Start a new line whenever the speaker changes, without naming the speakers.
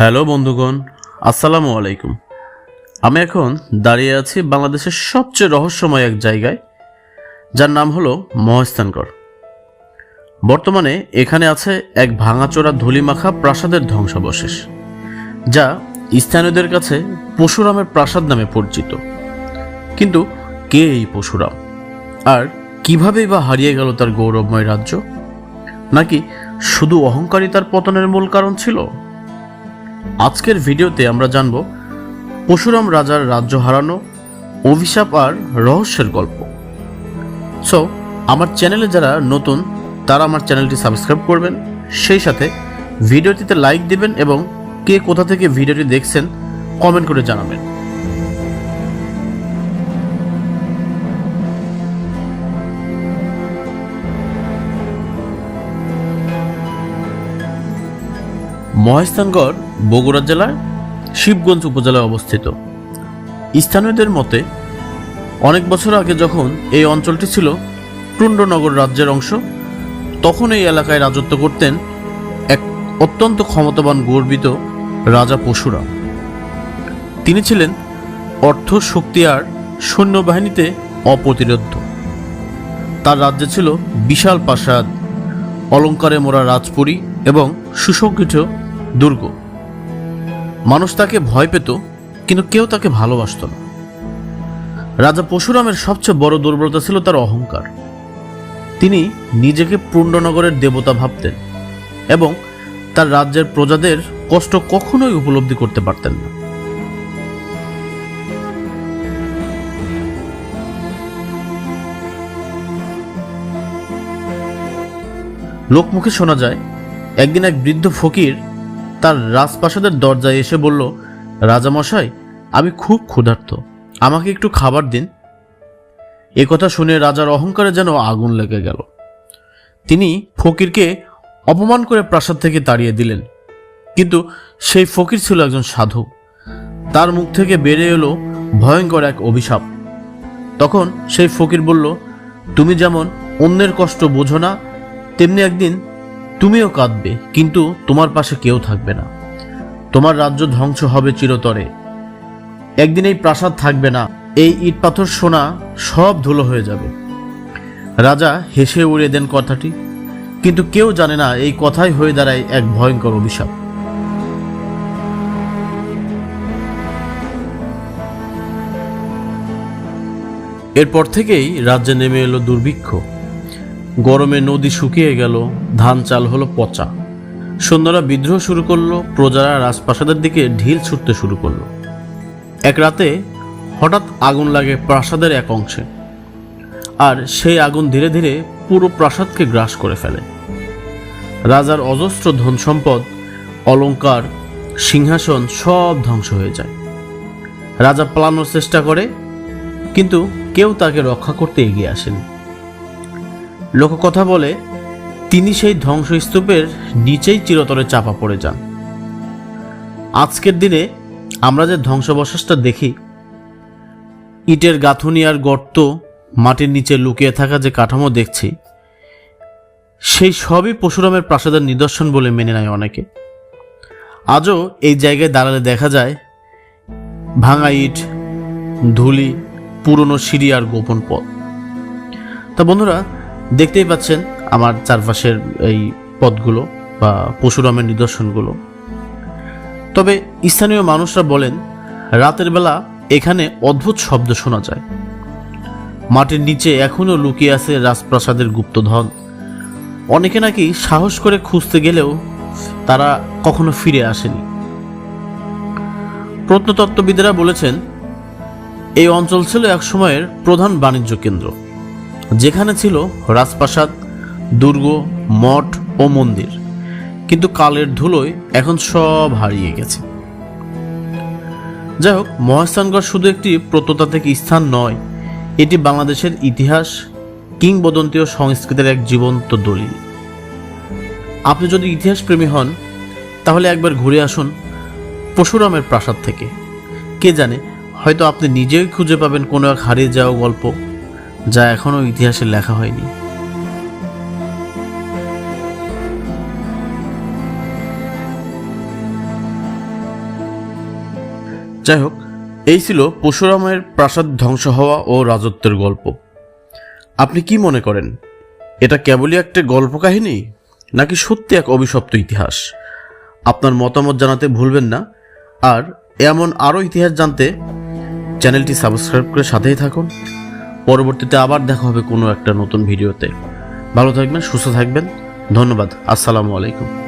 Hello বন্ধুগণ, আসসালামু আলাইকুম। আমি এখন দাঁড়িয়ে আছি বাংলাদেশের সবচেয়ে রহস্যময় এক জায়গায়, যার নাম হলো মহস্থানগড়। বর্তমানে এখানে আছে এক ভাঙাচোরা ধুলিমাখা প্রাসাদের ধ্বংসাবশেষ, যা স্থানীয়দের কাছে পশুরামের প্রাসাদ নামে পরিচিত। কিন্তু কে এই পশুরাম? আর কিভাবেই বা হারিয়ে গেল তার গৌরবময় রাজ্য? নাকি শুধু অহংকারিতার পতনের মূল কারণ ছিল? আজকের ভিডিওতে আমরা জানব পশুরাম রাজার রাজ্য হারানো অভিশাপ আর রহস্যের গল্প। সো আমার চ্যানেলে যারা নতুন, তারা আমার চ্যানেলটি সাবস্ক্রাইব করবেন। সেই সাথে ভিডিওটিতে লাইক দিবেন এবং কে কোথা থেকে ভিডিওটি দেখছেন কমেন্ট করে জানাবেন। মহেস্থানগড় বগুড়া জেলার শিবগঞ্জ উপজেলায় অবস্থিত। স্থানীয়দের মতে, অনেক বছর আগে যখন এই অঞ্চলটি ছিল টুন্ডনগর রাজ্যের অংশ, তখন এই এলাকায় রাজত্ব করতেন এক অত্যন্ত ক্ষমতাবান গর্বিত রাজা পশুরাম। তিনি ছিলেন অর্থ শক্তি আর সৈন্যবাহিনীতে অপ্রতিরোধ্য। তার রাজ্যে ছিল বিশাল প্রাসাদ, অলঙ্কারে মোড়া রাজপুরী এবং সুসজ্জিত দুর্গ। মানুষ তাকে ভয় পেত, কিন্তু কেউ তাকে ভালোবাসত না। রাজা পশুরামের সবচেয়ে বড় দুর্বলতা ছিল তার অহংকার। তিনি নিজেকে পূর্ণনগরের দেবতা ভাবতেন এবং তার রাজ্যের প্রজাদের কষ্ট কখনোই উপলব্ধি করতে পারতেন না। লোকমুখে শোনা যায়, একদিন এক বৃদ্ধ ফকির তার রাজপ্রাসাদের দরজায় এসে বলল, রাজামশাই, আমি খুব ক্ষুধার্ত। আমাকে একটু খাবার দিন। এ কথা শুনে রাজার অহংকারে যেন আগুন লেগে গেল। তিনি ফকিরকে অপমান করে প্রাসাদ থেকে তাড়িয়ে দিলেন। কিন্তু সেই ফকির ছিল একজন সাধু। তার মুখ থেকে বেড়ে এলো ভয়ঙ্কর এক অভিশাপ। তখন সেই ফকির বলল, তুমি যেমন অন্যের কষ্ট বোঝো না, তেমনি একদিন তুমিও কাঁদবে, কিন্তু তোমার পাশে কেউ থাকবে না। তোমার রাজ্য ধ্বংস হবে চিরতরে। একদিন এই প্রাসাদ থাকবে না, এই ইট পাথর সোনা সব ধুলো হয়ে যাবে। রাজা হেসে উড়িয়ে দেন কথাটি, কিন্তু কেউ জানে না এই কথাই হয়ে দাঁড়ায় এক ভয়ঙ্কর অভিশাপ। এরপর থেকেই রাজ্যে নেমে এলো দুর্ভিক্ষ। গরমে নদী শুকিয়ে গেল, ধান চাল হলো পচা। সৈন্যরা বিদ্রোহ শুরু করল, প্রজারা রাজপ্রাসাদের দিকে ঢিল ছুটতে শুরু করল। এক রাতে হঠাৎ আগুন লাগে প্রাসাদের এক অংশে, আর সেই আগুন ধীরে ধীরে পুরো প্রাসাদকে গ্রাস করে ফেলে। রাজার অজস্র ধন সম্পদ অলংকার সিংহাসন সব ধ্বংস হয়ে যায়। রাজা পালানোর চেষ্টা করে, কিন্তু কেউ তাকে রক্ষা করতে এগিয়ে আসেনি। লোককথা বলে, তিনি সেই ধ্বংসস্তূপের নিচেই চিরতরে চাপা পড়ে যান। আজকের দিনে আমরা যে ধ্বংসাবশেষটা দেখি, ইটের গাঁথুনি আর গর্ত, মাটির নিচে লুকিয়ে থাকা যে কাঠামো দেখছি, সেই সবই পশুরামের প্রাসাদের নিদর্শন বলে মেনে নেয় অনেকে। আজও এই জায়গায় দাঁড়ালে দেখা যায়, ভাঙা ইট, ধুলি, পুরনো সিঁড়ি আর গোপন পথ। তা বন্ধুরা দেখতেই পাচ্ছেন আমার চারপাশের এই পথগুলো বা পশুরামের নিদর্শনগুলো। তবে স্থানীয় মানুষরা বলেন, রাতের বেলা এখানে অদ্ভুত শব্দ শোনা যায়। মাটির নিচে এখনও লুকিয়ে আছে রাজপ্রাসাদের গুপ্তধন। অনেকে নাকি সাহস করে খুঁজতে গেলেও তারা কখনো ফিরে আসেনি। প্রত্নতত্ত্ববিদেরা বলেছেন, এই অঞ্চল ছিল এক সময়ের প্রধান বাণিজ্য কেন্দ্র। যেখানে ছিল রাজপ্রাসাদ, দুর্গ, মঠ ও মন্দির। কিন্তু কালের ধুলোয় এখন সব হারিয়ে গেছে। যাই হোক, মহাস্থানগড় শুধু একটি প্রত্নতাত্ত্বিক স্থান নয়, এটি বাংলাদেশের ইতিহাস কিংবদন্তি ও সংস্কৃতির এক জীবন্ত দলিল। আপনি যদি ইতিহাস প্রেমী হন, তাহলে একবার ঘুরে আসুন পশুরামের প্রাসাদ থেকে। কে জানে, হয়তো আপনি নিজেই খুঁজে পাবেন কোনো এক হারিয়ে যাওয়া গল্প। যা এখনও ইতিহাসে লেখা হয়নি। যাই হোক, এই ছিল পরশুরামের প্রাসাদ ধ্বংস হওয়া ও রাজত্বের গল্প। আপনি কি মনে করেন, এটা কেবলই একটা গল্প কাহিনী নাকি সত্যি এক অভিশপ্ত ইতিহাস? আপনার মতামত জানাতে ভুলবেন না, আর এমন আরও ইতিহাস জানতে চ্যানেলটি সাবস্ক্রাইব করে সাথেই থাকুন। পরবর্তীতে আবার দেখা হবে কোনো একটা নতুন ভিডিওতে। ভালো থাকবেন, সুস্থ থাকবেন। ধন্যবাদ। আসসালামু আলাইকুম।